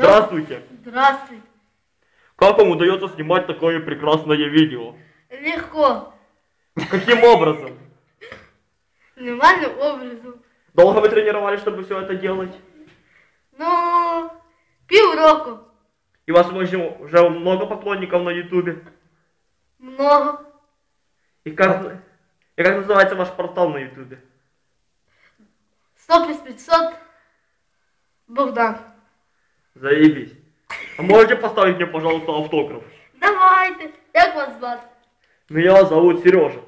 Здравствуйте. Здравствуй. Как вам удается снимать такое прекрасное видео? Легко. Каким образом? Нормальным образом. Долго вы тренировались, чтобы все это делать? Ну, півроку. И у вас уже, уже много поклонников на ютубе? Много. И как, и как называется ваш портал на ютубе? 100 плюс 500. Богдан. Заебись. А можете поставить мне, пожалуйста, автограф? Давайте. Як вас звати? Меня зовут Сережа.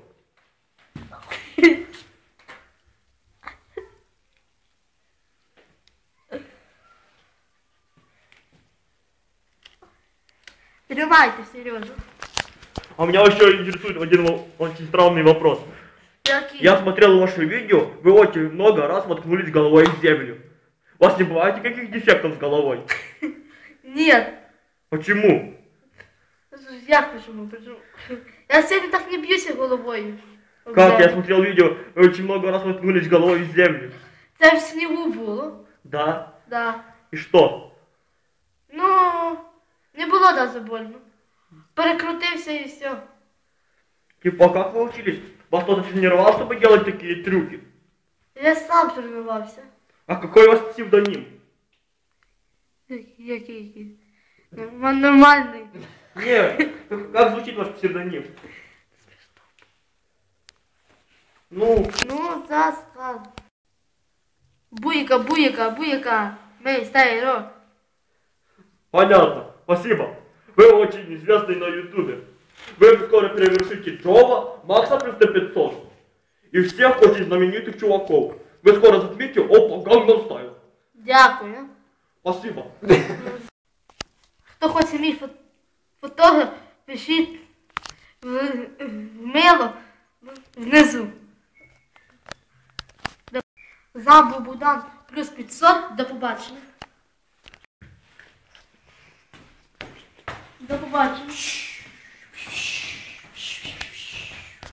Тримайте, Сережа. А меня еще интересует один очень странный вопрос. Який? Я смотрел ваше видео, вы очень много раз воткнулись головой в землю. У вас не бывает никаких дефектов с головой? Нет. Почему? Як почему? Почему? Я сьогодні так не б'юся головою. Как? Вже. Я смотрел видео, вы очень много раз воткнулись головой в землю. Це в снігу було. Да? Да. И что? Ну, не було даже больно. Перекрутився і все. Типа, как вы учились? Вас кто-то тренировал, чтобы делать такие трюки? Я сам тренувався. А какой у вас псевдоним? Який? Норма- Нормальний. Не, как, звучит ваш псевдоним? Ну, Ну, застав. Буйка, буйка, буйка. Мей, стайро. понятно, спасибо. Вы очень известный на ютубе. Вы скоро перевершите Джова, Макса плюс на 500. И всех очень знаменитых чуваков. Вы скоро затмите Опа Gangnam Style. Дякую. Спасибо. Хто хоче мій фо- фотограф, пишіть в, в мило внизу. Забу Будан плюс 500. До побачення. До побачення.